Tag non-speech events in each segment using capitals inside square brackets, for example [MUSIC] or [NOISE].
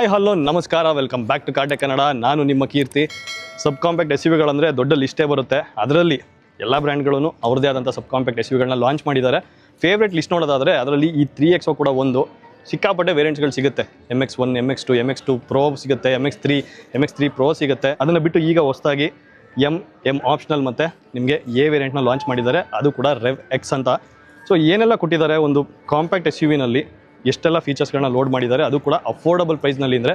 Hi hello ನಮಸ್ಕಾರ welcome back to Kaate Kannada. ನಾನು ನಿಮ್ಮ ಕೀರ್ತಿ. ಸಬ್ ಕಾಂಪ್ಯಾಕ್ಟ್ ಎಸ್ ವಿಗಳಂದರೆ ದೊಡ್ಡ ಲಿಸ್ಟೇ ಬರುತ್ತೆ. ಅದರಲ್ಲಿ ಎಲ್ಲ ಬ್ರ್ಯಾಂಡ್ಗಳೂ ಅವ್ರದ್ದೇ ಆದಂಥ ಸಬ್ ಕಾಂಪ್ಯಾಕ್ಟ್ ಎಸ್ ವಿಗಳನ್ನ ಲಾಂಚ್ ಮಾಡಿದ್ದಾರೆ. ಫೇವ್ರೇಟ್ ಲಿಸ್ಟ್ ನೋಡೋದಾದರೆ ಅದರಲ್ಲಿ ಈ ತ್ರೀ ಎಕ್ಸೋ ಕೂಡ ಒಂದು. ಸಿಕ್ಕಾಪಟ್ಟೆ ವೇರಿಯಂಟ್ಸ್ಗಳು ಸಿಗುತ್ತೆ. M X one M X two M X two pro ಸಿಗುತ್ತೆ M X three M X three pro ಸಿಗುತ್ತೆ. ಅದನ್ನು ಬಿಟ್ಟು ಈಗ ಹೊಸದಾಗಿ ಎಂ ಎಂ ಆಪ್ಷನಲ್ ಮತ್ತು ನಿಮಗೆ ಎ ವೇರಿಯಂಟ್ನ ಲಾಂಚ್ ಮಾಡಿದ್ದಾರೆ. ಅದು ಕೂಡ ರೆವ್ ಎಕ್ಸ್ ಅಂತ. ಸೊ ಏನೆಲ್ಲ ಕೊಟ್ಟಿದ್ದಾರೆ ಒಂದು ಕಾಂಪ್ಯಾಕ್ಟ್ ಎಸ್ ಯು ವಿನಲ್ಲಿ ಎಷ್ಟೆಲ್ಲ ಫೀಚರ್ಸ್ಗಳನ್ನ ಲೋಡ್ ಮಾಡಿದ್ದಾರೆ, ಅದು ಕೂಡ ಅಫೋರ್ಡಬಲ್ ಪ್ರೈಸ್ನಲ್ಲಿ ಅಂದರೆ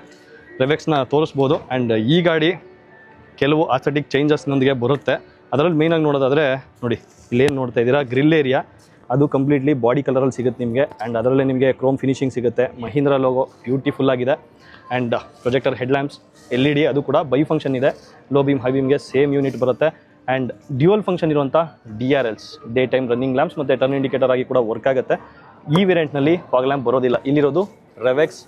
ರೆವೆಕ್ಸ್ನ ತೋರಿಸ್ಬೋದು. ಆ್ಯಂಡ್ ಈ ಗಾಡಿ ಕೆಲವು ಅಥೆಟಿಕ್ ಚೇಂಜಸ್ನೊಂದಿಗೆ ಬರುತ್ತೆ. ಅದರಲ್ಲಿ ಮೇಯ್ನಾಗಿ ನೋಡೋದಾದರೆ, ನೋಡಿ, ಇಲ್ಲೇನು ನೋಡ್ತಾ ಇದ್ದೀರಾ? ಗ್ರಿಲ್ ಏರಿಯಾ ಅದು ಕಂಪ್ಲೀಟ್ಲಿ ಬಾಡಿ ಕಲರಲ್ಲಿ ಸಿಗುತ್ತೆ ನಿಮಗೆ. ಆ್ಯಂಡ್ ಅದರಲ್ಲೇ ನಿಮಗೆ ಕ್ರೋಮ್ ಫಿನಿಶಿಂಗ್ ಸಿಗುತ್ತೆ. ಮಹೀಂದ್ರ ಲೋಗೋ ಬ್ಯೂಟಿಫುಲ್ ಆಗಿದೆ. And projector headlamps L E D ಅದು ಕೂಡ ಬೈ ಫಂಕ್ಷನ್ ಇದೆ. ಲೋ ಬೀಮ್ ಹೈ ಬೀಮ್ಗೆ ಸೇಮ್ ಯೂನಿಟ್ ಬರುತ್ತೆ. ಆ್ಯಂಡ್ ಡ್ಯೂಯಲ್ ಫಂಕ್ಷನ್ ಇರುವಂಥ D R Ls day time running lamps ಮತ್ತು ಟರ್ನ್ ಇಂಡಿಕೇಟರ್ ಆಗಿ ಕೂಡ ವರ್ಕ್ ಆಗುತ್ತೆ. ಈ ವೇರಿಯಂಟ್ನಲ್ಲಿ ಫಾಗ್ ಲ್ಯಾಂಪ್ ಬರೋದಿಲ್ಲ. ಇಲ್ಲಿರೋದು ರೆವೆಕ್ಸ್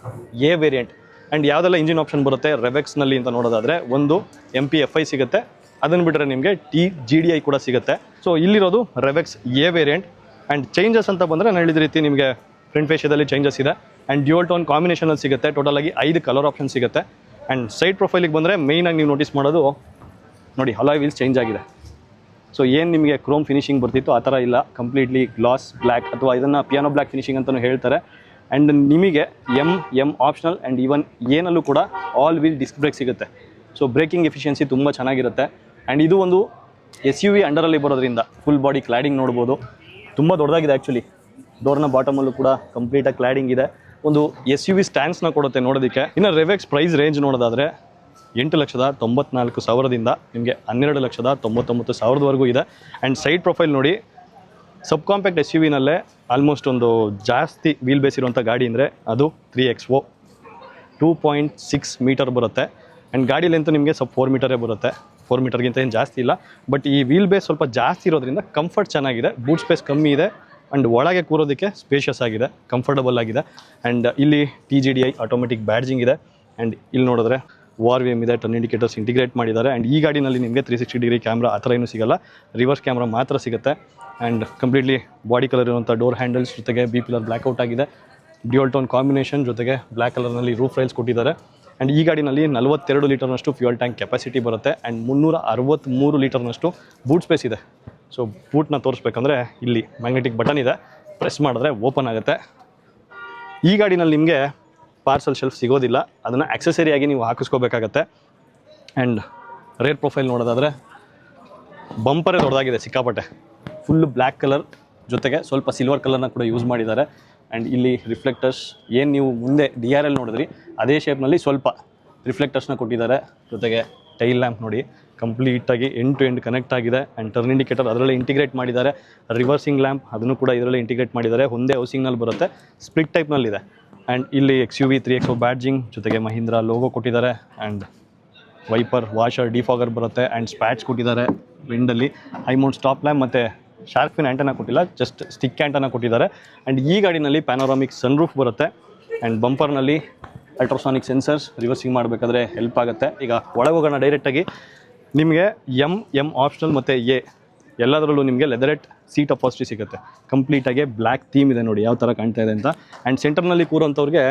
ಎ ವೇರಿಯಂಟ್ ಆ್ಯಂಡ್ ಯಾವುದೆಲ್ಲ ಇಂಜಿನ್ ಆಪ್ಷನ್ ಬರುತ್ತೆ ರೆವೆಕ್ಸ್ನಲ್ಲಿ ಅಂತ ನೋಡೋದಾದರೆ ಒಂದು ಎಂ ಪಿ ಎಫ್ ಐ ಸಿಗುತ್ತೆ. ಅದನ್ನು ಬಿಟ್ಟರೆ ನಿಮಗೆ ಟಿ ಜಿ ಡಿ ಐ ಕೂಡ ಸಿಗುತ್ತೆ. ಸೊ ಇಲ್ಲಿರೋದು RevX A variant and changes ಅಂತ ಬಂದರೆ ನಾನು ಹೇಳಿದ ರೀತಿ ನಿಮಗೆ ಫ್ರಂಟ್ ಫೇಶದಲ್ಲಿ ಚೇಂಜಸ್ ಇದೆ. ಆ್ಯಂಡ್ ಡ್ಯೂಯಲ್ ಟೋನ್ ಕಾಂಬಿನೇಷನಲ್ಲಿ ಸಿಗುತ್ತೆ. ಟೋಟಲ್ ಆಗಿ ಐದು ಕಲರ್ ಆಪ್ಷನ್ ಸಿಗುತ್ತೆ. ಆ್ಯಂಡ್ ಸೈಡ್ ಪ್ರೊಫೈಲಿಗೆ ಬಂದರೆ ಮೇಯ್ನಾಗಿ ನೀವು ನೋಟಿಸ್ ಮಾಡೋದು ನೋಡಿ ಹಲಾಯ್ ವೀಲ್ಸ್ ಚೇಂಜ್ ಆಗಿದೆ. ಸೊ ಏನು ನಿಮಗೆ ಕ್ರೋಮ್ ಫಿನಿಶಿಂಗ್ ಬರ್ತಿತ್ತು ಆ ಥರ ಇಲ್ಲ. ಕಂಪ್ಲೀಟ್ಲಿ ಗ್ಲಾಸ್ ಬ್ಲ್ಯಾಕ್ ಅಥವಾ ಇದನ್ನು ಪಿಯಾನೋ ಬ್ಲ್ಯಾಕ್ ಫಿನಿಶಿಂಗ್ ಅಂತಲೂ ಹೇಳ್ತಾರೆ. ಆ್ಯಂಡ್ ನಿಮಗೆ M M optional and even ಏನಲ್ಲೂ ಕೂಡ ಆಲ್ ವೀಲ್ ಡಿಸ್ಕ್ ಬ್ರೇಕ್ ಸಿಗುತ್ತೆ. ಸೊ ಬ್ರೇಕಿಂಗ್ ಎಫಿಷಿಯನ್ಸಿ ತುಂಬ ಚೆನ್ನಾಗಿರುತ್ತೆ. ಆ್ಯಂಡ್ ಇದು ಒಂದು ಎಸ್ ಯು ವಿ ಅಂಡರಲ್ಲಿ ಬರೋದ್ರಿಂದ ಫುಲ್ ಬಾಡಿ ಕ್ಲಾಡಿಂಗ್ ನೋಡ್ಬೋದು. ತುಂಬ ದೊಡ್ಡದಾಗಿದೆ ಆ್ಯಕ್ಚುಲಿ ಡೋರ್ನ ಬಾಟಮಲ್ಲೂ ಕೂಡ ಕಂಪ್ಲೀಟಾಗಿ ಕ್ಲಾಡಿಂಗ್ ಇದೆ. ಒಂದು ಎಸ್ ಯು ವಿ ಸ್ಟ್ಯಾಂಡ್ಸ್ನ ಕೊಡುತ್ತೆ ನೋಡೋದಕ್ಕೆ. ಇನ್ನು ರೆವೆಕ್ಸ್ ಪ್ರೈಸ್ ರೇಂಜ್ ನೋಡೋದಾದರೆ ಎಂಟು ಲಕ್ಷದ ತೊಂಬತ್ನಾಲ್ಕು ಸಾವಿರದಿಂದ ನಿಮಗೆ ಹನ್ನೆರಡು ಲಕ್ಷದ ತೊಂಬತ್ತೊಂಬತ್ತು ಸಾವಿರದವರೆಗೂ ಇದೆ. ಆ್ಯಂಡ್ ಸೈಡ್ ಪ್ರೊಫೈಲ್ ನೋಡಿ ಸಬ್ ಕಾಂಪ್ಯಾಕ್ಟ್ ಎಸ್ ಯು ವಿನಲ್ಲೇ ಆಲ್ಮೋಸ್ಟ್ ಒಂದು ಜಾಸ್ತಿ ವೀಲ್ ಬೇಸ್ ಇರುವಂಥ ಗಾಡಿ ಅಂದರೆ ಅದು three X O two point six metre ಬರುತ್ತೆ. ಆ್ಯಂಡ್ ಗಾಡಿ ಲೆಂತ್ ನಿಮಗೆ ಸ್ವಲ್ಪ ಫೋರ್ ಮೀಟರೇ ಬರುತ್ತೆ. ಫೋರ್ ಮೀಟರ್ಗಿಂತ ಏನು ಜಾಸ್ತಿ ಇಲ್ಲ. ಬಟ್ ಈ ವೀಲ್ ಬೇಸ್ ಸ್ವಲ್ಪ ಜಾಸ್ತಿ ಇರೋದ್ರಿಂದ ಕಂಫರ್ಟ್ ಚೆನ್ನಾಗಿದೆ ಬೂಟ್ ಸ್ಪೇಸ್ ಕಮ್ಮಿ ಇದೆ ಆ್ಯಂಡ್ ಒಳಗೆ ಕೂರೋದಕ್ಕೆ ಸ್ಪೇಷಿಯಸ್ ಆಗಿದೆ ಕಂಫರ್ಟಬಲ್ ಆಗಿದೆ. ಆ್ಯಂಡ್ ಇಲ್ಲಿ T G D I automatic badging ಇದೆ. ಆ್ಯಂಡ್ ಇಲ್ಲಿ ನೋಡಿದ್ರೆ ವಾರ್ ಎಂ ಇದೆ ಟರ್ನ್ ಇಂಡಿಕೇಟರ್ಸ್ ಇಂಟಿಗ್ರೇಟ್ ಮಾಡಿದ್ದಾರೆ. ಆ್ಯಂಡ್ ಈ ಗಾಡಿನಲ್ಲಿ ನಿಮಗೆ ತ್ರೀ ಸಿಕ್ಸ್ಟಿ ಡಿಗ್ರಿ ಕ್ಯಾಮ್ರಾ ಆ ಥರ ಏನೂ ಸಿಗಲ್ಲ. ರಿವರ್ಸ್ ಕ್ಯಾಮ್ರಾ ಮಾತ್ರ ಸಿಗುತ್ತೆ. ಆ್ಯಂಡ್ ಕಂಪ್ಲೀಟ್ಲಿ ಬಾಡಿ ಕಲರ್ ಇರುವಂಥ ಡೋರ್ ಹ್ಯಾಂಡಲ್ಸ್ ಜೊತೆಗೆ ಬಿ ಪಿಲರ್ ಬ್ಲ್ಯಾಕ್ಔಟ್ ಆಗಿದೆ. ಡ್ಯೂಯಲ್ ಟೋನ್ ಕಾಂಬಿನೇಷನ್ ಜೊತೆಗೆ ಬ್ಲ್ಯಾಕ್ ಕಲರ್ನಲ್ಲಿ ರೂಫ್ ರೈಲ್ಸ್ ಕೊಟ್ಟಿದ್ದಾರೆ. ಆ್ಯಂಡ್ ಈ ಗಾಡಿನಲ್ಲಿ ನಲವತ್ತೆರಡು ಲೀಟರ್ನಷ್ಟು ಫ್ಯೂಯಲ್ ಟ್ಯಾಂಕ್ ಕೆಪಾಸಿಟಿ ಬರುತ್ತೆ. ಆ್ಯಂಡ್ ಮುನ್ನೂರ ಅರವತ್ತ್ಮೂರು ಲೀಟರ್ನಷ್ಟು ಬೂಟ್ ಸ್ಪೇಸ್ ಇದೆ. ಸೊ ಬೂಟ್ನ ತೋರಿಸ್ಬೇಕಂದ್ರೆ ಇಲ್ಲಿ ಮ್ಯಾಗ್ನೆಟಿಕ್ ಬಟನ್ ಇದೆ. ಪ್ರೆಸ್ ಮಾಡಿದ್ರೆ ಓಪನ್ ಆಗುತ್ತೆ. ಈ ಗಾಡಿನಲ್ಲಿ ನಿಮಗೆ ಪಾರ್ಸಲ್ ಶೆಲ್ಫ್ ಸಿಗೋದಿಲ್ಲ. ಅದನ್ನು ಆಕ್ಸೆಸರಿಯಾಗಿ ನೀವು ಹಾಕಿಸ್ಕೋಬೇಕಾಗತ್ತೆ. ಆ್ಯಂಡ್ ರೇರ್ ಪ್ರೊಫೈಲ್ ನೋಡೋದಾದರೆ ಬಂಪರೇ ದೊಡ್ಡದಾಗಿದೆ ಸಿಕ್ಕಾಪಟ್ಟೆ. ಫುಲ್ ಬ್ಲ್ಯಾಕ್ ಕಲರ್ ಜೊತೆಗೆ ಸ್ವಲ್ಪ ಸಿಲ್ವರ್ ಕಲರ್ನ ಕೂಡ ಯೂಸ್ ಮಾಡಿದ್ದಾರೆ. ಆ್ಯಂಡ್ ಇಲ್ಲಿ ರಿಫ್ಲೆಕ್ಟರ್ಸ್ ಏನು ನೀವು ಮುಂದೆ ಡಿ ಆರ್ ಎಲ್ ನೋಡಿದ್ರಿ, ಅದೇ ಶೇಪ್ನಲ್ಲಿ ಸ್ವಲ್ಪ ರಿಫ್ಲೆಕ್ಟರ್ಸ್ನ ಕೊಟ್ಟಿದ್ದಾರೆ. ಜೊತೆಗೆ ಟೈಲ್ ಲ್ಯಾಂಪ್ ನೋಡಿ ಕಂಪ್ಲೀಟಾಗಿ ಎಂಡ್ ಟು ಎಂಡ್ ಕನೆಕ್ಟ್ ಆಗಿದೆ ಆ್ಯಂಡ್ ಟರ್ನ್ ಇಂಡಿಕೇಟರ್ ಅದರಲ್ಲೇ ಇಂಟಿಗ್ರೇಟ್ ಮಾಡಿದ್ದಾರೆ. ರಿವರ್ಸಿಂಗ್ ಲ್ಯಾಂಪ್ ಅದನ್ನು ಕೂಡ ಇದರಲ್ಲೇ ಇಂಟಿಗ್ರೇಟ್ ಮಾಡಿದ್ದಾರೆ. ಒಂದೇ ಹೌಸಿಂಗ್ನಲ್ಲಿ ಬರುತ್ತೆ. ಸ್ಪ್ಲಿಟ್ ಟೈಪ್ನಲ್ಲಿದೆ ಆ್ಯಂಡ್ ಇಲ್ಲಿ X U V three X badging ಜೊತೆಗೆ ಮಹೀಂದ್ರ ಲೋಗೋ ಕೊಟ್ಟಿದ್ದಾರೆ. ಆ್ಯಂಡ್ ವೈಪರ್ ವಾಷರ್ ಡಿಫಾಗರ್ ಬರುತ್ತೆ. ಆ್ಯಂಡ್ ಸ್ಪ್ಯಾಚ್ ಕೊಟ್ಟಿದ್ದಾರೆ ವಿಂಡಲ್ಲಿ ಹೈಮೌಂಟ್ ಸ್ಟಾಪ್ ಲ್ಯಾಂಪ್ ಮತ್ತು ಶಾರ್ಕ್ ಫಿನ್ ಆ್ಯಂಟನ ಕೊಟ್ಟಿಲ್ಲ. ಜಸ್ಟ್ ಸ್ಟಿಕ್ ಆ್ಯಂಟನ ಕೊಟ್ಟಿದ್ದಾರೆ. ಆ್ಯಂಡ್ ಈ ಗಾಡಿನಲ್ಲಿ ಪ್ಯಾನೋರಾಮಿಕ್ ಸನ್ರೂಫ್ ಬರುತ್ತೆ. ಆ್ಯಂಡ್ ಬಂಪರ್ನಲ್ಲಿ ಅಲ್ಟ್ರಾಸಾನಿಕ್ ಸೆನ್ಸರ್ಸ್ ರಿವರ್ಸಿಂಗ್ ಮಾಡಬೇಕಾದ್ರೆ ಹೆಲ್ಪ್ ಆಗುತ್ತೆ. ಈಗ ಒಳಗೆ ಹೋಗೋಣ ಡೈರೆಕ್ಟಾಗಿ ನಿಮಗೆ ಎಂ ಎಂ ಆಪ್ಷನಲ್ ಮತ್ತು ಎ ಎಲ್ಲದರಲ್ಲೂ ನಿಮಗೆ ಲೆದರೆಟ್ ಸೀಟ್ ಅಪಾಸಿಟಿ ಸಿಗುತ್ತೆ. ಕಂಪ್ಲೀಟಾಗಿ ಬ್ಲ್ಯಾಕ್ ಥೀಮ್ ಇದೆ ನೋಡಿ ಯಾವ ಥರ ಕಾಣ್ತಾ ಇದೆ ಅಂತ. ಆ್ಯಂಡ್ ಸೆಂಟರ್ನಲ್ಲಿ ಕೂರೋಂಥವ್ರಿಗೆ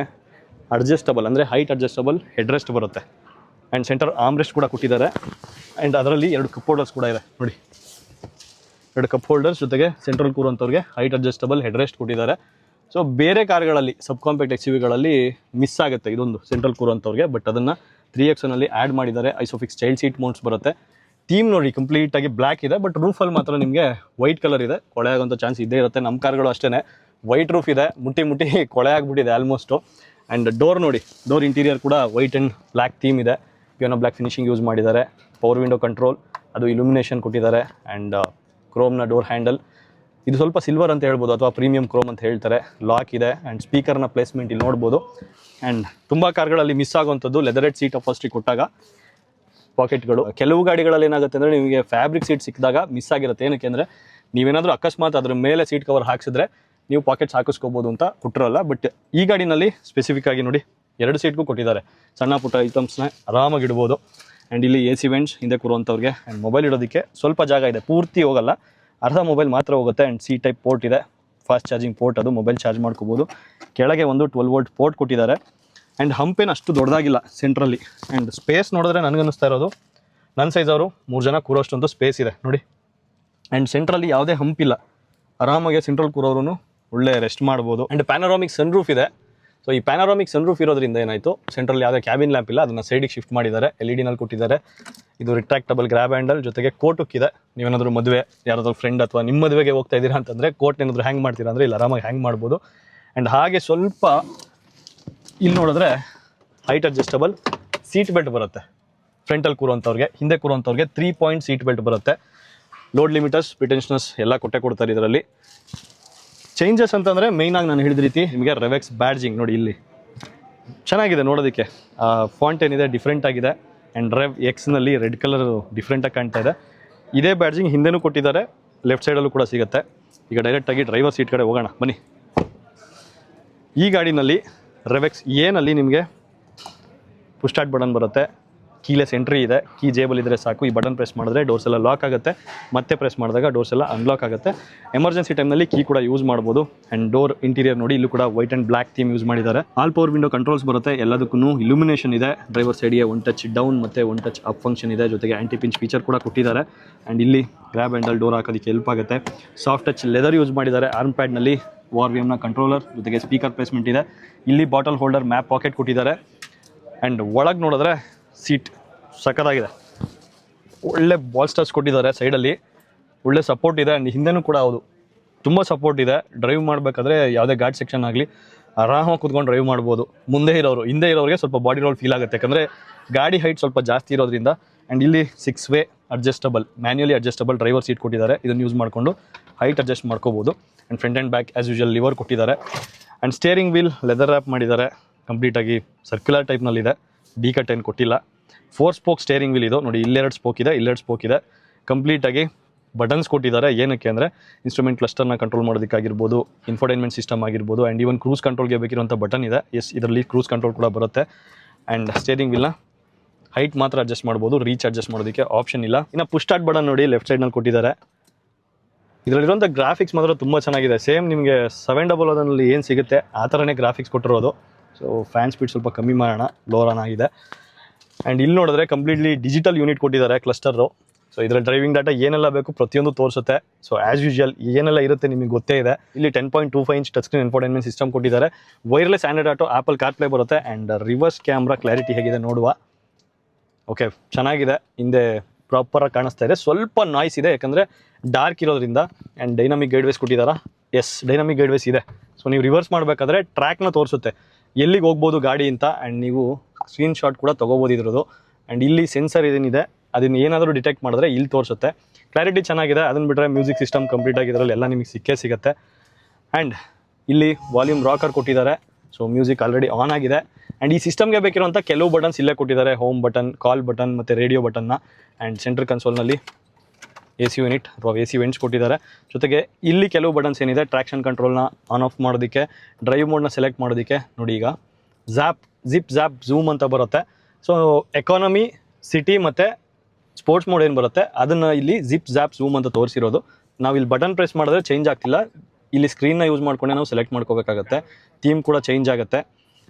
ಅಡ್ಜಸ್ಟಬಲ್ ಅಂದರೆ ಹೈಟ್ ಅಡ್ಜಸ್ಟಬಲ್ ಹೆಡ್ ರೆಸ್ಟ್ ಬರುತ್ತೆ. ಆ್ಯಂಡ್ ಸೆಂಟರ್ ಆಮ್ ರೆಸ್ಟ್ ಕೂಡ ಕೊಟ್ಟಿದ್ದಾರೆ. ಆ್ಯಂಡ್ ಅದರಲ್ಲಿ ಎರಡು ಕಪ್ ಹೋಲ್ಡರ್ಸ್ ಕೂಡ ಇದೆ ನೋಡಿ. ಎರಡು ಕಪ್ ಹೋಲ್ಡರ್ಸ್ ಜೊತೆಗೆ ಸೆಂಟ್ರಲ್ ಕೂರುವಂಥವ್ರಿಗೆ ಹೈಟ್ ಅಡ್ಜಸ್ಟಬಲ್ ಹೆಡ್ ರೆಸ್ಟ್ ಕೊಟ್ಟಿದ್ದಾರೆ. ಸೊ ಬೇರೆ ಕಾರ್ಗಳಲ್ಲಿ ಸಬ್ ಕಾಂಪ್ಯಾಕ್ಟ್ ಎಕ್ಸ್ ವಿಗಳಲ್ಲಿ ಮಿಸ್ ಆಗುತ್ತೆ. ಇದೊಂದು ಸೆಂಟ್ರಲ್ ಕೂರುವಂಥವ್ರಿಗೆ ಬಟ್ ಅದನ್ನು ತ್ರೀ ಎಕ್ಸನಲ್ಲಿ ಆ್ಯಡ್ ಮಾಡಿದ್ದಾರೆ. ಐಸೋಫಿಕ್ಸ್ ಚೈಲ್ಡ್ ಸೀಟ್ ಮೌಂಟ್ಸ್ ಬರುತ್ತೆ. ಥೀಮ್ ನೋಡಿ ಕಂಪ್ಲೀಟಾಗಿ ಬ್ಲ್ಯಾಕ್ ಇದೆ ಬಟ್ ರೂಫಲ್ಲಿ ಮಾತ್ರ ನಿಮಗೆ ವೈಟ್ ಕಲರ್ ಇದೆ. ಕೊಳೆ ಆಗೋಂಥ ಚಾನ್ಸ್ ಇದ್ದೇ ಇರುತ್ತೆ. ನಮ್ಮ ಕಾರ್ಗಳು ಅಷ್ಟೇ ವೈಟ್ ರೂಫ್ ಇದೆ, ಮುಟ್ಟಿ ಮುಟ್ಟಿ [LAUGHS] ಕೊಳೆ ಆಗಿಬಿಟ್ಟಿದೆ ಆಲ್ಮೋಸ್ಟು ಆ್ಯಂಡ್ ಡೋರ್ ನೋಡಿ ಡೋರ್ ಇಂಟೀರಿಯರ್ ಕೂಡ ವೈಟ್ ಆ್ಯಂಡ್ ಬ್ಲ್ಯಾಕ್ ಥೀಮ್ ಇದೆ. ಪಿಯೋನೋ ಬ್ಲ್ಯಾಕ್ ಫಿನಿಶಿಂಗ್ ಯೂಸ್ ಮಾಡಿದ್ದಾರೆ. ಪವರ್ ವಿಂಡೋ ಕಂಟ್ರೋಲ್ ಅದು ಇಲ್ಯುಮಿನೇಷನ್ ಕೊಟ್ಟಿದ್ದಾರೆ. ಆ್ಯಂಡ್ ಕ್ರೋಮ್ನ ಡೋರ್ ಹ್ಯಾಂಡಲ್ ಇದು ಸ್ವಲ್ಪ ಸಿಲ್ವರ್ ಅಂತ ಹೇಳ್ಬೋದು ಅಥವಾ ಪ್ರೀಮಿಯಂ ಕ್ರೋಮ್ ಅಂತ ಹೇಳ್ತಾರೆ. ಲಾಕ್ ಇದೆ ಆ್ಯಂಡ್ ಸ್ಪೀಕರ್ನ ಪ್ಲೇಸ್ಮೆಂಟ್ ಇಲ್ಲಿ ನೋಡ್ಬೋದು. ಆ್ಯಂಡ್ ತುಂಬ ಕಾರ್ಗಳಲ್ಲಿ ಮಿಸ್ ಆಗುವಂಥದ್ದು ಲೆದರೆಡ್ ಸೀಟ್ ಫಸ್ಟಿಗೆ ಕೊಟ್ಟಾಗ ಪಾಕೆಟ್ಗಳು ಕೆಲವು ಗಾಡಿಗಳಲ್ಲಿ ಏನಾಗುತ್ತೆ ಅಂದರೆ ನಿಮಗೆ ಫ್ಯಾಬ್ರಿಕ್ ಸೀಟ್ ಸಿಕ್ಕಿದಾಗ ಮಿಸ್ ಆಗಿರುತ್ತೆ. ಏನಕ್ಕೆ ಅಂದರೆ ನೀವೇನಾದರೂ ಅಕಸ್ಮಾತ್ ಅದ್ರ ಮೇಲೆ ಸೀಟ್ ಕವರ್ ಹಾಕಿಸಿದ್ರೆ ನೀವು ಪಾಕೆಟ್ಸ್ ಹಾಕಿಸ್ಕೋಬೋದು ಅಂತ ಕೊಟ್ಟಿರಲ್ಲ. ಬಟ್ ಈ ಗಾಡಿನಲ್ಲಿ ಸ್ಪೆಸಿಫಿಕ್ ಆಗಿ ನೋಡಿ ಎರಡು ಸೀಟ್ಗೂ ಕೊಟ್ಟಿದ್ದಾರೆ. ಸಣ್ಣ ಪುಟ್ಟ ಐಟಮ್ಸ್ನ ಆರಾಮಾಗಿ ಇಡ್ಬೋದು. ಆ್ಯಂಡ್ ಇಲ್ಲಿ ಎ ಸಿ ವೆಂಟ್ಸ್ ಹಿಂದೆ ಕೂರುವಂಥವ್ರಿಗೆ ಆ್ಯಂಡ್ ಮೊಬೈಲ್ ಇಡೋದಕ್ಕೆ ಸ್ವಲ್ಪ ಜಾಗ ಇದೆ. ಪೂರ್ತಿ ಹೋಗಲ್ಲ. ಅರ್ಧ ಮೊಬೈಲ್ ಮಾತ್ರ ಹೋಗುತ್ತೆ ಆ್ಯಂಡ್ ಸಿ ಟೈಪ್ ಪೋರ್ಟ್ ಇದೆ. ಫಾಸ್ಟ್ ಚಾರ್ಜಿಂಗ್ ಪೋರ್ಟ್ ಅದು ಮೊಬೈಲ್ ಚಾರ್ಜ್ ಮಾಡ್ಕೋಬೋದು. ಕೆಳಗೆ ಒಂದು ಟ್ವೆಲ್ ವೋಲ್ಟ್ ಪೋರ್ಟ್ ಕೊಟ್ಟಿದ್ದಾರೆ. ಆ್ಯಂಡ್ ಹಂಪೇನು ಅಷ್ಟು ದೊಡ್ಡದಾಗಿಲ್ಲ ಸೆಂಟ್ರಲ್ಲಿ ಆ್ಯಂಡ್ ಸ್ಪೇಸ್ ನೋಡಿದ್ರೆ ನನಗನ್ನಿಸ್ತಾ ಇರೋದು ನನ್ನ ಸೈಜ್ ಅವರು ಮೂರು ಜನ ಕೂರೋಷ್ಟೊಂದು ಸ್ಪೇಸ್ ಇದೆ, ನೋಡಿ. ಆ್ಯಂಡ್ ಸೆಂಟ್ರಲ್ಲಿ ಯಾವುದೇ ಹಂಪಿಲ್ಲ ಆರಾಮಾಗಿ ಸೆಂಟ್ರಲ್ ಕೂರೋರು ಒಳ್ಳೆ ರೆಸ್ಟ್ ಮಾಡ್ಬೋದು. ಆ್ಯಂಡ್ ಪ್ಯಾನರಾಮಿಕ್ ಸನ್ ರೂಫ್ ಇದೆ. ಸೊ ಈ ಪ್ಯಾನಾರಾಮಿಕ್ ಸನ್ ರೂಫ್ ಇರೋದ್ರಿಂದ ಏನಾಯಿತು? ಸೆಂಟ್ರಲ್ಲಿ ಯಾವುದೇ ಕ್ಯಾಬಿನ್ ಲ್ಯಾಂಪ್ ಇಲ್ಲ, ಅದನ್ನು ಸೈಡಿಗೆ ಶಿಫ್ಟ್ ಮಾಡಿದ್ದಾರೆ ಎಲ್ ಇ ಡಿನಲ್ಲಿ ಕೊಟ್ಟಿದ್ದಾರೆ. ಇದು ರಿಟ್ರಾಕ್ಟಬಲ್ ಗ್ರ್ಯಾಬ್ ಹ್ಯಾಂಡಲ್ ಜೊತೆಗೆ ಕೋಟುಕ್ ಇದೆ ನೀವೇನಾದರೂ ಮದುವೆ, ಯಾರಾದರೂ ಫ್ರೆಂಡ್ ಅಥವಾ ನಿಮ್ಮ ಮದುವೆಗೆ ಹೋಗ್ತಾ ಇದ್ದೀರಾ ಅಂತಂದರೆ ಕೋಟ್ ಏನಾದರೂ ಹ್ಯಾಂಗ್ ಮಾಡ್ತೀರಾ ಅಂದರೆ ಇಲ್ಲಿ ಆರಾಮಾಗಿ ಹ್ಯಾಂಗ್ ಮಾಡ್ಬೋದು. ಆ್ಯಂಡ್ ಹಾಗೆ ಸ್ವಲ್ಪ ಇಲ್ಲಿ ನೋಡಿದ್ರೆ ಹೈಟ್ ಅಡ್ಜಸ್ಟಬಲ್ ಸೀಟ್ ಬೆಲ್ಟ್ ಬರುತ್ತೆ. ಫ್ರಂಟಲ್ಲಿ ಕೂರುವಂಥವ್ರಿಗೆ, ಹಿಂದೆ ಕೂರುವಂಥವ್ರಿಗೆ ತ್ರೀ ಪಾಯಿಂಟ್ ಸೀಟ್ ಬೆಲ್ಟ್ ಬರುತ್ತೆ. ಲೋಡ್ ಲಿಮಿಟರ್ಸ್ ಪ್ರಿಟೆನ್ಷನಸ್ ಎಲ್ಲ ಕೊಟ್ಟೆ ಕೊಡ್ತಾರೆ ಇದರಲ್ಲಿ ಚೇಂಜಸ್ ಅಂತಂದರೆ ಮೇಯ್ನಾಗಿ ನಾನು ಹೇಳಿದ ರೀತಿ ನಿಮಗೆ ರೆವೆಕ್ಸ್ ಬ್ಯಾಡ್ಜಿಂಗ್ ನೋಡಿ ಇಲ್ಲಿ. ಚೆನ್ನಾಗಿದೆ ನೋಡೋದಕ್ಕೆ. ಫಾಂಟ್ ಏನಿದೆ ಡಿಫ್ರೆಂಟ್ ಆಗಿದೆ. ಆ್ಯಂಡ್ ರೆವ್ ಎಕ್ಸ್ನಲ್ಲಿ ರೆಡ್ ಕಲರ್ ಡಿಫ್ರೆಂಟಾಗಿ ಕಾಣ್ತಾ ಇದೆ. ಇದೇ ಬ್ಯಾಡ್ಜಿಂಗ್ ಹಿಂದೆನೂ ಕೊಟ್ಟಿದ್ದಾರೆ ಲೆಫ್ಟ್ ಸೈಡಲ್ಲೂ ಕೂಡ ಸಿಗುತ್ತೆ. ಈಗ ಡೈರೆಕ್ಟಾಗಿ ಡ್ರೈವರ್ ಸೀಟ್ ಕಡೆ ಹೋಗೋಣ, ಬನ್ನಿ. ಈ ಗಾಡಿನಲ್ಲಿ ರೆವೆಕ್ಸ್ ಏನಲ್ಲಿ ನಿಮಗೆ ಪುಸ್ಟಾರ್ಟ್ ಬಟನ್ ಬರುತ್ತೆ. ಕೀಲೆಸ್ ಎಂಟ್ರಿ ಇದೆ. ಕೀ ಜೇಬಲ್ ಇದ್ದರೆ ಸಾಕು. ಈ ಬಟನ್ ಪ್ರೆಸ್ ಮಾಡಿದ್ರೆ ಡೋರ್ಸ್ ಎಲ್ಲ ಲಾಕ್ ಆಗುತ್ತೆ. ಮತ್ತೆ ಪ್ರೆಸ್ ಮಾಡಿದಾಗ ಡೋರ್ಸ್ ಎಲ್ಲ ಅನ್ಲಾಕ್ ಆಗುತ್ತೆ. ಎಮರ್ಜೆನ್ಸಿ ಟೈಮ್ನಲ್ಲಿ ಕೀ ಕೂಡ ಯೂಸ್ ಮಾಡ್ಬೋದು. ಆ್ಯಂಡ್ ಡೋರ್ ಇಂಟೀರಿಯರ್ ನೋಡಿ ಇಲ್ಲೂ ಕೂಡ white and black theme use ಮಾಡಿದ್ದಾರೆ. ಆಲ್ ಪವರ್ ವಿಂಡೋ ಕಂಟ್ರೋಲ್ಸ್ ಬರುತ್ತೆ. ಎಲ್ಲದಕ್ಕೂ ಇಲ್ಯುಮಿನೇಷನ್ ಇದೆ. ಡ್ರೈವರ್ ಸೈಡ್ಗೆ ಒನ್ ಟಚ್ ಡೌನ್ ಮತ್ತು ಒನ್ ಟಚ್ ಅಪ್ ಫಂಕ್ಷನ್ ಇದೆ. ಜೊತೆಗೆ ಆ್ಯಂಟಿ ಪಿಂಚ್ ಫೀಚರ್ ಕೂಡ ಕೊಟ್ಟಿದ್ದಾರೆ. ಆ್ಯಂಡ್ ಇಲ್ಲಿ ಗ್ರ್ಯಾಬ್ ಹ್ಯಾಂಡಲ್ ಡೋರ್ ಹಾಕೋದಕ್ಕೆ ಹೆಲ್ಪ್ ಆಗುತ್ತೆ. ಸಾಫ್ಟ್ ಟಚ್ ಲೆದರ್ ಯೂಸ್ ಮಾಡಿದ್ದಾರೆ. ಆರ್ಮ್ ಪ್ಯಾಡ್ನಲ್ಲಿ ವಾರ್ ವಿ ಎಮ್ನ ಕಂಟ್ರೋಲರ್ ಜೊತೆಗೆ ಸ್ಪೀಕರ್ ಪ್ಲೇಸ್ಮೆಂಟ್ ಇದೆ. ಇಲ್ಲಿ ಬಾಟಲ್ ಹೋಲ್ಡರ್ ಮ್ಯಾಪ್ ಪಾಕೆಟ್ ಕೊಟ್ಟಿದ್ದಾರೆ. ಆ್ಯಂಡ್ ಒಳಗೆ ನೋಡಿದ್ರೆ ಸೀಟ್ ಸಖತ್ತಾಗಿದೆ. ಒಳ್ಳೆ ಬಾಲ್ ಸ್ಟಾರ್ಸ್ ಕೊಟ್ಟಿದ್ದಾರೆ ಸೈಡಲ್ಲಿ. ಒಳ್ಳೆ ಸಪೋರ್ಟ್ ಇದೆ. ಆ್ಯಂಡ್ ಹಿಂದೆನೂ ಕೂಡ ಹೌದು. ತುಂಬ ಸಪೋರ್ಟ್ ಇದೆ. ಡ್ರೈವ್ ಮಾಡಬೇಕಾದ್ರೆ ಯಾವುದೇ ಗಾಡ್ ಸೆಕ್ಷನ್ ಆಗಲಿ ಆರಾಮಾಗಿ ಕುತ್ಕೊಂಡು ಡ್ರೈವ್ ಮಾಡ್ಬೋದು. ಮುಂದೆ ಇರೋರು, ಹಿಂದೆ ಇರೋರಿಗೆ ಸ್ವಲ್ಪ ಬಾಡಿ ರೋಲ್ ಫೀಲ್ ಆಗುತ್ತೆ. ಯಾಕಂದರೆ ಗಾಡಿ ಹೈಟ್ ಸ್ವಲ್ಪ ಜಾಸ್ತಿ ಇರೋದ್ರಿಂದ ಆ್ಯಂಡ್ ಇಲ್ಲಿ six way adjustable manually adjustable driver seat ಕೊಟ್ಟಿದ್ದಾರೆ. ಇದನ್ನು ಯೂಸ್ ಮಾಡಿಕೊಂಡು ಹೈಟ್ ಅಡ್ಜಸ್ಟ್ ಮಾಡ್ಕೋಬೋದು. And front and back as usual lever ಕೊಟ್ಟಿದ್ದಾರೆ. And steering wheel leather wrap ಮಾಡಿದ್ದಾರೆ. ಕಂಪ್ಲೀಟಾಗಿ ಸರ್ಕ್ಯುಲರ್ ಟೈಪ್ನಲ್ಲಿದೆ ಡಿ ಕಟ್ ಏನು ಕೊಟ್ಟಿಲ್ಲ. ಫೋರ್ ಸ್ಪೋಕ್ ಸ್ಟೇರಿಂಗ್ ವೀಲ್ ಇದು. ನೋಡಿ, ಇಲ್ಲೆರಡು ಸ್ಪೋಕ್ ಇದೆ, ಇಲ್ಲೆರಡು ಸ್ಪೋಕ್ ಇದೆ. ಕಂಪ್ಲೀಟಾಗಿ ಬಟನ್ಸ್ ಕೊಟ್ಟಿದ್ದಾರೆ. ಏನಕ್ಕೆ ಅಂದರೆ ಇನ್ಸ್ಟ್ರೂಮೆಂಟ್ ಕ್ಲಸ್ಟರ್ನ ಕಂಟ್ರೋಲ್ ಮಾಡೋದಕ್ಕಾಗಿರ್ಬೋದು ಇನ್ಫೋಟೈನ್ಮೆಂಟ್ ಸಿಸ್ಟಮ್ ಆಗಿರ್ಬೋದು ಆ್ಯಂಡ್ ಈವನ್ ಕ್ರೂಸ್ ಕಂಟ್ರೋಲ್ಗೆ ಬೇಕಿರುವಂಥ ಬಟನ್ ಇದೆ. ಎಸ್ ಇದರಲ್ಲಿ ಕ್ರೂಸ್ ಕಂಟ್ರೋಲ್ ಕೂಡ ಬರುತ್ತೆ. ಆ್ಯಂಡ್ ಸ್ಟೇರಿಂಗ್ ವಿಲ್ಲ ಹೈಟ್ ಮಾತ್ರ ಅಡ್ಜಸ್ಟ್ ಮಾಡ್ಬೋದು ರೀಚ್ ಅಡ್ಜಸ್ಟ್ ಮಾಡೋದಕ್ಕೆ ಆಪ್ಷನ್ ಇಲ್ಲ. ಇನ್ನು ಪುಷ್ ಸ್ಟಾರ್ಟ್ ಬಟನ್ ನೋಡಿ ಲೆಫ್ಟ್ ಸೈಡ್ನಲ್ಲಿ ಕೊಟ್ಟಿದ್ದಾರೆ. ಇದರಲ್ಲಿರುವಂಥ ಗ್ರಾಫಿಕ್ಸ್ ಮಾತ್ರ ತುಂಬ ಚೆನ್ನಾಗಿದೆ. ಸೇಮ್ ನಿಮಗೆ ಸೆವೆನ್ ಡಬಲ್ ಅದರಲ್ಲಿ ಏನು ಸಿಗುತ್ತೆ, ಆ ಥರನೇ ಗ್ರಾಫಿಕ್ಸ್ ಕೊಟ್ಟಿರೋದು. ಸೊ ಫ್ಯಾನ್ ಸ್ಪೀಡ್ ಸ್ವಲ್ಪ ಕಮ್ಮಿ ಮಾಡೋಣ. ಲೋರ್ ಆನ್ ಆಗಿದೆ. ಆ್ಯಂಡ್ ಇಲ್ಲಿ ನೋಡಿದ್ರೆ ಕಂಪ್ಲೀಟ್ಲಿ ಡಿಜಿಟಲ್ ಯೂನಿಟ್ ಕೊಟ್ಟಿದ್ದಾರೆ ಕ್ಲಸ್ಟರು ಸೊ ಇದರಲ್ಲಿ ಡ್ರೈವಿಂಗ್ ಡಾಟಾ ಏನೆಲ್ಲ ಬೇಕು ಪ್ರತಿಯೊಂದು ತೋರಿಸುತ್ತೆ. ಸೊ ಆ್ಯಸ್ ಯೂಶುವಲ್ ಏನೆಲ್ಲ ಇರುತ್ತೆ ನಿಮಗೆ ಗೊತ್ತೇ ಇದೆ. ಇಲ್ಲಿ ten point two five inch touch screen infotainment system ಕೊಟ್ಟಿದ್ದಾರೆ. Wireless Android Auto Apple CarPlay ಬರುತ್ತೆ. ಆ್ಯಂಡ್ ರಿವರ್ಸ್ ಕ್ಯಾಮ್ರಾ ಕ್ಲಾರಿಟಿ ಹೇಗಿದೆ ನೋಡುವ. ಓಕೆ ಚೆನ್ನಾಗಿದೆ. ಹಿಂದೆ ಪ್ರಾಪರಾಗಿ ಕಾಣಿಸ್ತಾ ಇದೆ. ಸ್ವಲ್ಪ ನಾಯ್ಸ್ ಇದೆ, ಯಾಕಂದರೆ ಡಾರ್ಕ್ ಇರೋದ್ರಿಂದ ಆ್ಯಂಡ್ ಡೈನಮಿಕ್ ಗೈಡ್ವೇಸ್ ಕೊಟ್ಟಿದ್ದಾರಾ? ಎಸ್ ಡೈನಮಿಕ್ ಗೈಡ್ವೇಸ್ ಇದೆ. ಸೊ ನೀವು ರಿವರ್ಸ್ ಮಾಡಬೇಕಾದ್ರೆ ಟ್ರ್ಯಾಕ್ನ ತೋರಿಸುತ್ತೆ. ಎಲ್ಲಿಗೆ ಹೋಗ್ಬೋದು ಗಾಡಿ ಅಂತ ಆ್ಯಂಡ್ ನೀವು ಸ್ಕ್ರೀನ್ ಶಾಟ್ ಕೂಡ ತೊಗೋಬೋದು ಇದ್ರದ್ದು. ಆ್ಯಂಡ್ ಇಲ್ಲಿ ಸೆನ್ಸರ್ ಏನಿದೆ ಅದನ್ನ ಏನಾದರೂ ಡಿಟೆಕ್ಟ್ ಮಾಡಿದ್ರೆ ಇಲ್ಲಿ ತೋರಿಸುತ್ತೆ. ಕ್ಲಾರಿಟಿ ಚೆನ್ನಾಗಿದೆ ಅದನ್ನು ಬಿಟ್ಟರೆ ಮ್ಯೂಸಿಕ್ ಸಿಸ್ಟಮ್ ಕಂಪ್ಲೀಟ್ ಆಗಿದ್ರಲ್ಲಿ ಎಲ್ಲ ನಿಮಗೆ ಸಿಕ್ಕೇ ಸಿಗುತ್ತೆ. ಆ್ಯಂಡ್ ಇಲ್ಲಿ ವಾಲ್ಯೂಮ್ ರಾಕರ್ ಕೊಟ್ಟಿದ್ದಾರೆ ಸೊ ಮ್ಯೂಸಿಕ್ ಆಲ್ರೆಡಿ ಆನ್ ಆಗಿದೆ. ಆ್ಯಂಡ್ ಈ ಸಿಸ್ಟಮ್ಗೆ ಬೇಕಿರುವಂಥ ಕೆಲವು ಬಟನ್ಸ್ ಇಲ್ಲೇ ಕೊಟ್ಟಿದ್ದಾರೆ ಹೋಮ್ ಬಟನ್ ಕಾಲ್ ಬಟನ್ ಮತ್ತು ರೇಡಿಯೋ ಬಟನ್ನ ಆ್ಯಂಡ್ ಸೆಂಟ್ರ್ ಕನ್ಸೋಲ್ನಲ್ಲಿ ಎ ಸಿ ಯೂನಿಟ್ ಅಥವಾ ಎ ಸಿ ವೆಂಟ್ಸ್ ಕೊಟ್ಟಿದ್ದಾರೆ. ಜೊತೆಗೆ ಇಲ್ಲಿ ಕೆಲವು ಬಟನ್ಸ್ ಏನಿದೆ ಟ್ರ್ಯಾಕ್ಷನ್ ಕಂಟ್ರೋಲ್ನ ಆನ್ ಆಫ್ ಮಾಡೋದಕ್ಕೆ ಡ್ರೈವ್ ಮೋಡ್ನ ಸೆಲೆಕ್ಟ್ ಮಾಡೋದಕ್ಕೆ ನೋಡಿ ಈಗ. ಝ್ಯಾಪ್ ಜಿಪ್ ಝ್ಯಾಪ್ ಝೂಮ್ ಅಂತ ಬರುತ್ತೆ. ಸೊ ಎಕಾನಮಿ ಸಿಟಿ ಮತ್ತು ಸ್ಪೋರ್ಟ್ಸ್ ಮೋಡ್ ಏನು ಬರುತ್ತೆ, ಅದನ್ನು ಇಲ್ಲಿ ಜಿಪ್ ಝ್ಯಾಪ್ ಝೂಮ್ ಅಂತ ತೋರಿಸಿರೋದು. ನಾವು ಇಲ್ಲಿ ಬಟನ್ ಪ್ರೆಸ್ ಮಾಡಿದ್ರೆ ಚೇಂಜ್ ಆಗ್ತಿಲ್ಲ. ಇಲ್ಲಿ ಸ್ಕ್ರೀನ್ನ ಯೂಸ್ ಮಾಡ್ಕೊಂಡೆ ನಾವು ಸೆಲೆಕ್ಟ್ ಮಾಡ್ಕೋಬೇಕಾಗತ್ತೆ. ಥೀಮ್ ಕೂಡ ಚೇಂಜ್ ಆಗುತ್ತೆ.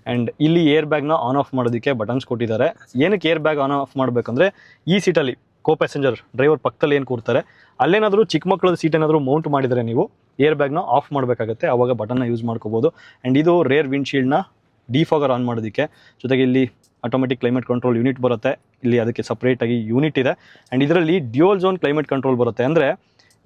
ಆ್ಯಂಡ್ ಇಲ್ಲಿ ಏರ್ ಬ್ಯಾಗ್ನ ಆನ್ ಆಫ್ ಮಾಡೋದಕ್ಕೆ ಬಟನ್ಸ್ ಕೊಟ್ಟಿದ್ದಾರೆ. ಏನಕ್ಕೆ ಏರ್ ಬ್ಯಾಗ್ ಆನ್ ಆಫ್ ಮಾಡಬೇಕಂದ್ರೆ, ಈ ಸೀಟಲ್ಲಿ ಕೋ ಪ್ಯಾಸೆಂಜರ್ ಡ್ರೈವರ್ ಪಕ್ಕದಲ್ಲಿ ಏನು ಕೂರ್ತಾರೆ, ಅಲ್ಲೇನಾದರೂ ಚಿಕ್ಕ ಮಕ್ಕಳ ಸೀಟ್ ಏನಾದರೂ ಮೌಂಟ್ ಮಾಡಿದರೆ ನೀವು ಏರ್ ಬ್ಯಾಗ್ನ ಆಫ್ ಮಾಡಬೇಕಾಗತ್ತೆ ಆವಾಗ ಬಟನ್ನ ಯೂಸ್ ಮಾಡ್ಕೋಬೋದು. ಆ್ಯಂಡ್ ಇದು ರೇರ್ ವಿಂಡ್ಶೀಲ್ಡ್ನ ಡಿಫಾಗರ್ ಆನ್ ಮಾಡೋದಕ್ಕೆ. ಜೊತೆಗೆ ಇಲ್ಲಿ ಆಟೋಮೆಟಿಕ್ ಕ್ಲೈಮೇಟ್ ಕಂಟ್ರೋಲ್ ಯೂನಿಟ್ ಬರುತ್ತೆ. ಇಲ್ಲಿ ಅದಕ್ಕೆ ಸಪ್ರೇಟಾಗಿ ಯೂನಿಟ್ ಇದೆ. ಆ್ಯಂಡ್ ಇದರಲ್ಲಿ ಡ್ಯೂಯಲ್ ಝೋನ್ ಕ್ಲೈಮೇಟ್ ಕಂಟ್ರೋಲ್ ಬರುತ್ತೆ. ಅಂದರೆ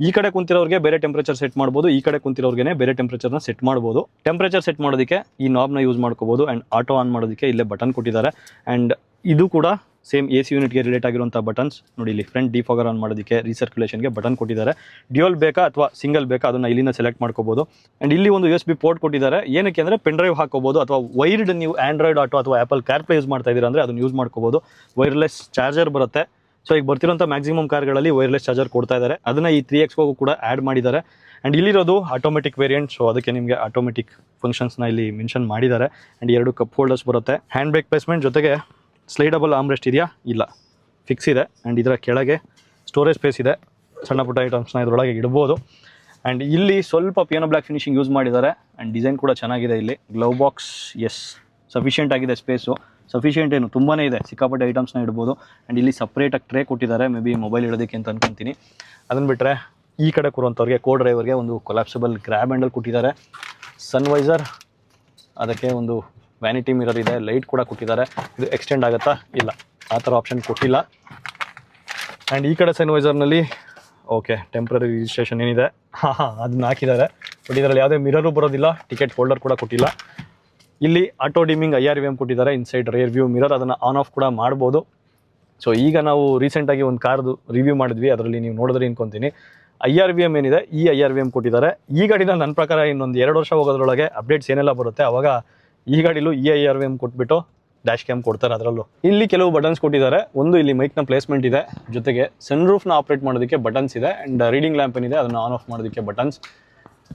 ಈ ಕಡೆ ಕುಂತಿರೋರಿಗೆ ಬೇರೆ ಟೆಂಪ್ರೇಚರ್ ಸೆಟ್ ಮಾಡ್ಬೋದು, ಈ ಕಡೆ ಕುಂತಿರೋರಿಗೆ ಬೇರೆ ಟೆಂಪ್ರೇಚರ್ನ ಸೆಟ್ ಮಾಡ್ಬೋದು. ಟೆಂಪ್ರೇಚರ್ ಸೆಟ್ ಮಾಡೋದಕ್ಕೆ ಈ ನಾಬ್ನ ಯೂಸ್ ಮಾಡ್ಕೋಬೋದು. ಆ್ಯಂಡ್ ಆಟೋ ಆನ್ ಮಾಡೋದಕ್ಕೆ ಇಲ್ಲೇ ಬಟನ್ ಕೊಟ್ಟಿದ್ದಾರೆ. ಆ್ಯಂಡ್ ಇದು ಕೂಡ ಸೇಮ್ ಎ ಸಿ ಯೂನಿಟ್ಗೆ ರಿಲೇಟ್ ಆಗಿರುವಂಥ ಬಟನ್ಸ್ ನೋಡಿ ಇಲ್ಲಿ ಫ್ರಂಟ್ ಡಿಫೋಗರ್ ಆನ್ ಮಾಡೋದಕ್ಕೆ ರೀಸರ್ಕ್ಯುಲೇಷನ್ಗೆ ಬಟನ್ ಕೊಟ್ಟಿದ್ದಾರೆ. ಡ್ಯೂಯಲ್ ಬೇಕಾ ಅಥವಾ ಸಿಂಗಲ್ ಬೇಕಾ ಅದನ್ನು ಇಲ್ಲಿಂದ ಸೆಲೆಕ್ಟ್ ಮಾಡ್ಕೋಬೋದು. ಆ್ಯಂಡ್ ಇಲ್ಲಿ ಒಂದು ಯು ಎಸ್ ಬಿ ಪೋರ್ಟ್ ಕೊಟ್ಟಿದ್ದಾರೆ. ಏನಕ್ಕೆ ಅಂದರೆ ಪೆನ್ ಡ್ರೈವ್ ಹಾಕೋಬೋದು ಅಥವಾ ವೈರ್ಡ್ ನೀವು ಆಂಡ್ರಾಯ್ಡ್ ಆಟೋ ಅಥವಾ ಆ್ಯಪಲ್ ಕಾರ್ಪ್ಲೇ ಯೂಸ್ ಮಾಡ್ತಾ ಇದ್ದೀರಾ ಅಂದರೆ ಅದನ್ನು ಯೂಸ್ ಮಾಡ್ಕೋಬೋದು. ವೈರ್ಲೆಸ್ ಚಾರ್ಜರ್ ಬರುತ್ತೆ. ಸೊ ಈಗ ಬರ್ತಿರೋಂಥ ಮ್ಯಾಕ್ಸಿಮಮ್ ಕಾರ್ಗಳಲ್ಲಿ ವೈರ್ಲೆಸ್ ಚಾರ್ಜರ್ ಕೊಡ್ತಾ ಇದ್ದಾರೆ. ಅದನ್ನು ಈ ತ್ರೀ ಎಕ್ಸ್ಗೂ ಕೂಡ ಆ್ಯಡ್ ಮಾಡಿದ್ದಾರೆ. ಆ್ಯಂಡ್ ಇಲ್ಲಿರೋದು ಆಟೋಮೆಟಿಕ್ ವೇರಿಯಂಟ್ ಸೊ ಅದಕ್ಕೆ ನಿಮಗೆ ಆಟೋಮೆಟಿಕ್ ಫಂಕ್ಷನ್ಸ್ನ ಇಲ್ಲಿ ಮೆನ್ಷನ್ ಮಾಡಿದ್ದಾರೆ. ಆ್ಯಂಡ್ ಎರಡು ಕಪ್ ಹೋಲ್ಡರ್ಸ್ ಬರುತ್ತೆ. ಹ್ಯಾಂಡ್ ಬ್ರೇಕ್ ಪ್ಲೇಸ್ಮೆಂಟ್ ಜೊತೆಗೆ ಸ್ಲೈಡಬಲ್ ಆಮ್ರೆಸ್ಟ್ ಇದೆಯಾ? ಇಲ್ಲ. ಫಿಕ್ಸ್ ಇದೆ. ಆ್ಯಂಡ್ ಇದರ ಕೆಳಗೆ ಸ್ಟೋರೇಜ್ ಸ್ಪೇಸ್ ಇದೆ. ಸಣ್ಣ ಪುಟ್ಟ ಐಟಮ್ಸ್ನ ಇದರೊಳಗೆ ಇಡ್ಬೋದು. ಆ್ಯಂಡ್ ಇಲ್ಲಿ ಸ್ವಲ್ಪ ಪಿಯಾನೋ ಬ್ಲ್ಯಾಕ್ ಫಿನಿಶಿಂಗ್ ಯೂಸ್ ಮಾಡಿದ್ದಾರೆ. ಆ್ಯಂಡ್ ಡಿಸೈನ್ ಕೂಡ ಚೆನ್ನಾಗಿದೆ ಇಲ್ಲಿ. ಗ್ಲೌ ಬಾಕ್ಸ್ ಎಸ್ ಸಫಿಷಿಯೆಂಟ್ ಆಗಿದೆ ಸ್ಪೇಸು ಸಫಿಷಿಯೆಂಟ್ ಏನು? ತುಂಬಾ ಇದೆ. ಸಿಕ್ಕಾಪಟ್ಟೆ ಐಟಮ್ಸ್ನ ಇಡ್ಬೋದು. ಆ್ಯಂಡ್ ಇಲ್ಲಿ ಸಪ್ರೇಟಾಗಿ ಟ್ರೇ ಕೊಟ್ಟಿದ್ದಾರೆ. ಮೇ ಬಿ ಮೊಬೈಲ್ ಇಡೋದಕ್ಕೆ ಅಂತ ಅನ್ಕೊತೀನಿ. ಅದನ್ನು ಬಿಟ್ಟರೆ ಈ ಕಡೆ ಕೂರುವಂಥವ್ರಿಗೆ ಕೋ ಡ್ರೈವರ್ಗೆ ಒಂದು ಕೊಲಾಪ್ಸಬಲ್ ಗ್ರ್ಯಾಬ್ ಹ್ಯಾಂಡಲ್ ಕೊಟ್ಟಿದ್ದಾರೆ. ಸನ್ವೈಸರ್ ಅದಕ್ಕೆ ಒಂದು ವ್ಯಾನಿಟಿ ಮಿರರ್ ಇದೆ ಲೈಟ್ ಕೂಡ ಕೊಟ್ಟಿದ್ದಾರೆ. ಇದು ಎಕ್ಸ್ಟೆಂಡ್ ಆಗುತ್ತಾ? ಇಲ್ಲ. ಆ ಥರ ಆಪ್ಷನ್ ಕೊಟ್ಟಿಲ್ಲ. ಆ್ಯಂಡ್ ಈ ಕಡೆ ಸನ್ವೈಸರ್ನಲ್ಲಿ ಓಕೆ ಟೆಂಪ್ರರಿ ರಿಜಿಸ್ಟ್ರೇಷನ್ ಏನಿದೆ? [LAUGHS] ಹಾಂ ಅದನ್ನ ಹಾಕಿದ್ದಾರೆ. ಬಟ್ ಇದರಲ್ಲಿ ಯಾವುದೇ ಮಿರರು ಬರೋದಿಲ್ಲ ಟಿಕೆಟ್ ಹೋಲ್ಡರ್ ಕೂಡ ಕೊಟ್ಟಿಲ್ಲ. ಇಲ್ಲಿ auto dimming I R V M ಕೊಟ್ಟಿದ್ದಾರೆ ಇನ್ಸೈಡ್ ರೇರ್ ವ್ಯೂ ಮಿರರ್ ಅದನ್ನು ಆನ್ ಆಫ್ ಕೂಡ ಮಾಡ್ಬೋದು. ಸೊ ಈಗ ನಾವು ರೀಸೆಂಟಾಗಿ ಒಂದು ಕಾರ್ದು ರಿವ್ಯೂ ಮಾಡಿದ್ವಿ, ಅದರಲ್ಲಿ ನೀವು ನೋಡಿದ್ರೆ ಅನ್ಕೊಂತೀನಿ. ಐ ಆರ್ ವಿ ಎಂ ಏನಿದೆ, ಈ ಐ ಆರ್ ವಿ ಎಂ ಕೊಟ್ಟಿದ್ದಾರೆ. ಈ ಗಾಡಿನ ನನ್ನ ಪ್ರಕಾರ ಇನ್ನೊಂದು ಎರಡು ವರ್ಷ ಹೋಗೋದ್ರೊಳಗೆ ಅಪ್ಡೇಟ್ಸ್ ಏನೆಲ್ಲ ಬರುತ್ತೆ? ಅವಾಗ ಈ ಗಾಡಿಲೂ E I R V M ಕೊಟ್ಬಿಟ್ಟು ಡ್ಯಾಶ್ ಕ್ಯಾಮ್ ಕೊಡ್ತಾರೆ ಅದರಲ್ಲೂ. ಇಲ್ಲಿ ಕೆಲವು ಬಟನ್ಸ್ ಕೊಟ್ಟಿದ್ದಾರೆ. ಒಂದು ಇಲ್ಲಿ ಮೈಕ್ನ ಪ್ಲೇಸ್ಮೆಂಟ್ ಇದೆ. ಜೊತೆಗೆ ಸನ್ ರೂಫ್ನ ಆಪ್ರೇಟ್ ಮಾಡೋದಕ್ಕೆ ಬಟನ್ಸ್ ಇದೆ ಆ್ಯಂಡ್ ರೀಡಿಂಗ್ ಲ್ಯಾಂಪ್ ಏನಿದೆ ಅದನ್ನು ಆನ್ ಆಫ್ ಮಾಡೋದಕ್ಕೆ ಬಟನ್ಸ್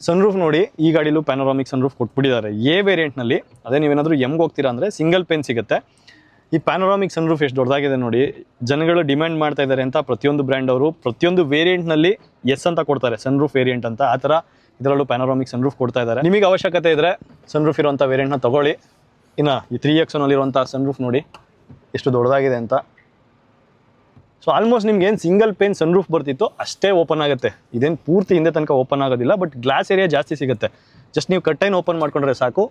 ಸನ್ ರೂಫ್ ನೋಡಿ, ಈ ಗಾಡಿಲೂ ಪ್ಯಾನೋರಾಮಿಕ್ ಸನ್ ರೂಫ್ ಕೊಟ್ಬಿಟ್ಟಿದ್ದಾರೆ ಎ ವೇರಿಯಂಟ್ನಲ್ಲಿ ಅದೇ ನೀವೇನಾದರೂ ಎಮ್ಗೆ ಹೋಗ್ತೀರಾ ಅಂದರೆ ಸಿಂಗಲ್ ಪೇನ್ ಸಿಗುತ್ತೆ. ಈ ಪ್ಯಾನೋರಾಮಿಕ್ ಸನ್ ರೂಫ್ ಎಷ್ಟು ದೊಡ್ಡದಾಗಿದೆ ನೋಡಿ, ಜನಗಳು ಡಿಮ್ಯಾಂಡ್ ಮಾಡ್ತಾ ಇದ್ದಾರೆ ಅಂತ ಪ್ರತಿಯೊಂದು ಬ್ರ್ಯಾಂಡ್ ಅವರು ಪ್ರತಿಯೊಂದು ವೇರಿಯಂಟ್ನಲ್ಲಿ ಎಸ್ ಅಂತ ಕೊಡ್ತಾರೆ ಸನ್ ರೂಫ್ ವೇರಿಯಂಟ್ ಅಂತ. ಆ ಥರ ಇದರಲ್ಲೂ ಪ್ಯಾನೋರಾಮಿಕ್ ಸನ್ ರೂಫ್ ಕೊಡ್ತಾ ಇದ್ದಾರೆ. ನಿಮಗೆ ಅವಶ್ಯಕತೆ ಇದ್ದರೆ ಸನ್ ರೂಫ್ ಇರುವಂಥ ವೇರಿಯಂಟ್ನ ತಗೊಳ್ಳಿ. ಇನ್ನು ಈ ತ್ರೀ ಎಕ್ಸನಲ್ಲಿರುವಂಥ ಸನ್ ರೂಫ್ ನೋಡಿ, ಎಷ್ಟು ದೊಡ್ಡದಾಗಿದೆ ಅಂತ. ಸೊ ಆಲ್ಮೋಸ್ಟ್ ನಿಮ್ಗೆ ಏನು ಸಿಂಗಲ್ ಪೇನ್ ಸನ್ ರೂಫ್ ಬರ್ತಿತ್ತು ಅಷ್ಟೇ ಓಪನ್ ಆಗುತ್ತೆ. ಇದೇನು ಪೂರ್ತಿ ಹಿಂದೆ ತನಕ ಓಪನ್ ಆಗೋದಿಲ್ಲ ಬಟ್ ಗ್ಲಾಸ್ ಏರಿಯಾ ಜಾಸ್ತಿ ಸಿಗುತ್ತೆ. ಜಸ್ಟ್ ನೀವು ಕಟ್ಟೈನ್ ಓಪನ್ ಮಾಡ್ಕೊಂಡ್ರೆ ಸಾಕು.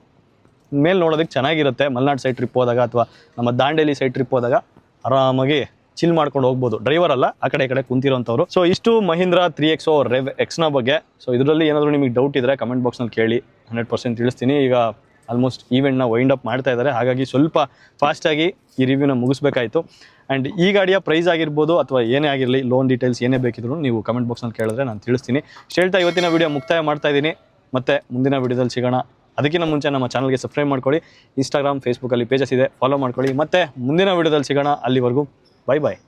ಮೇಲೆ ನೋಡೋದಕ್ಕೆ ಚೆನ್ನಾಗಿರುತ್ತೆ. ಮಲ್ನಾಡ್ ಸೈಡ್ ಟ್ರಿಪ್ ಹೋದಾಗ ಅಥವಾ ನಮ್ಮ ದಾಂಡೇಲಿ ಸೈಡ್ ಟ್ರಿಪ್ ಹೋದಾಗ ಆರಾಮಾಗಿ ಚಿಲ್ ಮಾಡ್ಕೊಂಡು ಹೋಗ್ಬೋದು. ಡ್ರೈವರ್ ಅಲ್ಲ, ಆ ಕಡೆ ಈ ಕಡೆ ಕುಂತಿರೋಂಥವ್ರು. ಸೊ ಇಷ್ಟು ಮಹೀಂದ್ರ ತ್ರೀ ಎಕ್ಸ್ ರೆವ್ ಎಕ್ಸ್ನ ಬಗ್ಗೆ. ಸೊ ಇದರಲ್ಲಿ ಏನಾದರೂ ನಿಮಗೆ ಡೌಟ್ ಇದ್ದರೆ ಕಮೆಂಟ್ ಬಾಕ್ಸ್ನಲ್ಲಿ ಕೇಳಿ. ಹಂಡ್ರೆಡ್ ಪರ್ಸೆಂಟ್ ತಿಳಿಸ್ತೀನಿ. ಈಗ ಆಲ್ಮೋಸ್ಟ್ ಈವೆಂಟ್ನ ವೈಂಡ್ ಅಪ್ ಮಾಡ್ತಾ ಇದ್ದಾರೆ. ಹಾಗಾಗಿ ಸ್ವಲ್ಪ ಫಾಸ್ಟಾಗಿ ಈ ರಿವ್ಯೂನ ಮುಗಿಸ್ಬೇಕಾಯಿತು. ಆ್ಯಂಡ್ ಈ ಗಾಡಿಯ ಪ್ರೈಸ್ ಆಗಿರ್ಬೋದು ಅಥವಾ ಏನೇ ಆಗಿರಲಿ ಲೋನ್ ಡೀಟೇಲ್ಸ್ ಏನೇ ಬೇಕಿದ್ರು ನೀವು ಕಮೆಂಟ್ ಬಾಕ್ಸ್ನಲ್ಲಿ ಕೇಳಿದ್ರೆ ನಾನು ತಿಳಿಸ್ತೀನಿ. ಹೇಳ್ತಾ ಇವತ್ತಿನ ವಿಡಿಯೋ ಮುಕ್ತಾಯ ಮಾಡ್ತಾ ಇದ್ದೀನಿ. ಮತ್ತೆ ಮುಂದಿನ ವಿಡಿಯೋದಲ್ಲಿ ಸಿಗೋಣ. ಅದಕ್ಕಿಂತ ಮುಂಚೆ ನಮ್ಮ ಚಾನಲ್ಗೆ ಸಬ್ಸ್ಕ್ರೈಬ್ ಮಾಡ್ಕೊಳ್ಳಿ. ಇನ್ಸ್ಟಾಗ್ರಾಮ್ ಫೇಸ್ಬುಕ್ಕಲ್ಲಿ ಪೇಜಸ್ ಇದೆ. ಫಾಲೋ ಮಾಡ್ಕೊಳ್ಳಿ. ಮತ್ತೆ ಮುಂದಿನ ವಿಡಿಯೋದಲ್ಲಿ ಸಿಗೋಣ. ಅಲ್ಲಿವರೆಗೂ Bye bye.